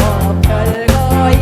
บอกเคยลอย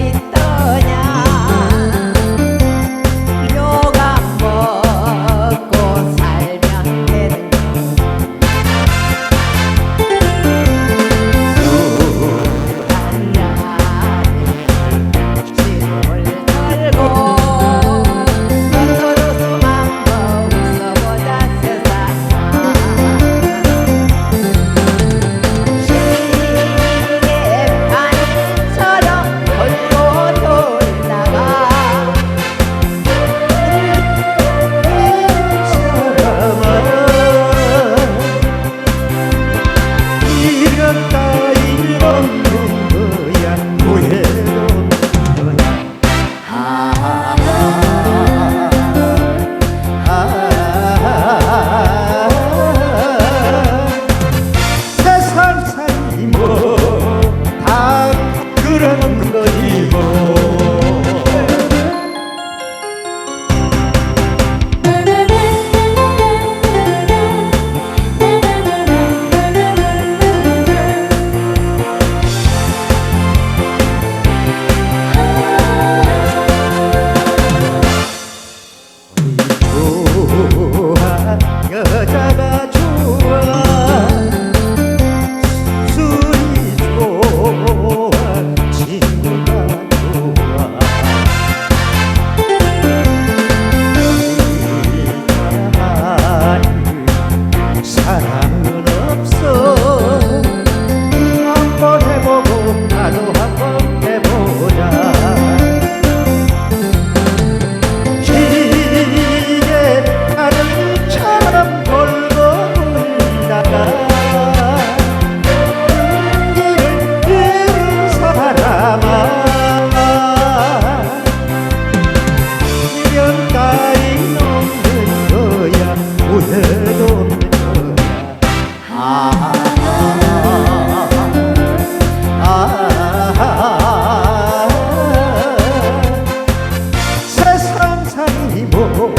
세상 삶이 뭐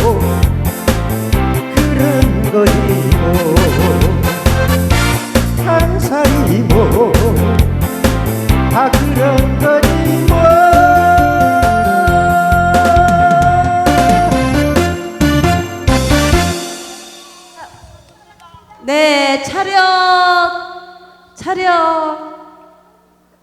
그런 거지? 예, 차렷, 차렷,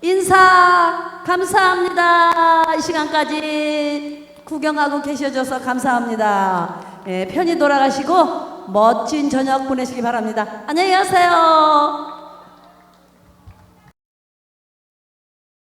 인사, 감사합니다. 이 시간까지 구경하고 계셔줘서 감사합니다. 예, 편히 돌아가시고 멋진 저녁 보내시기 바랍니다. 안녕히 가세요.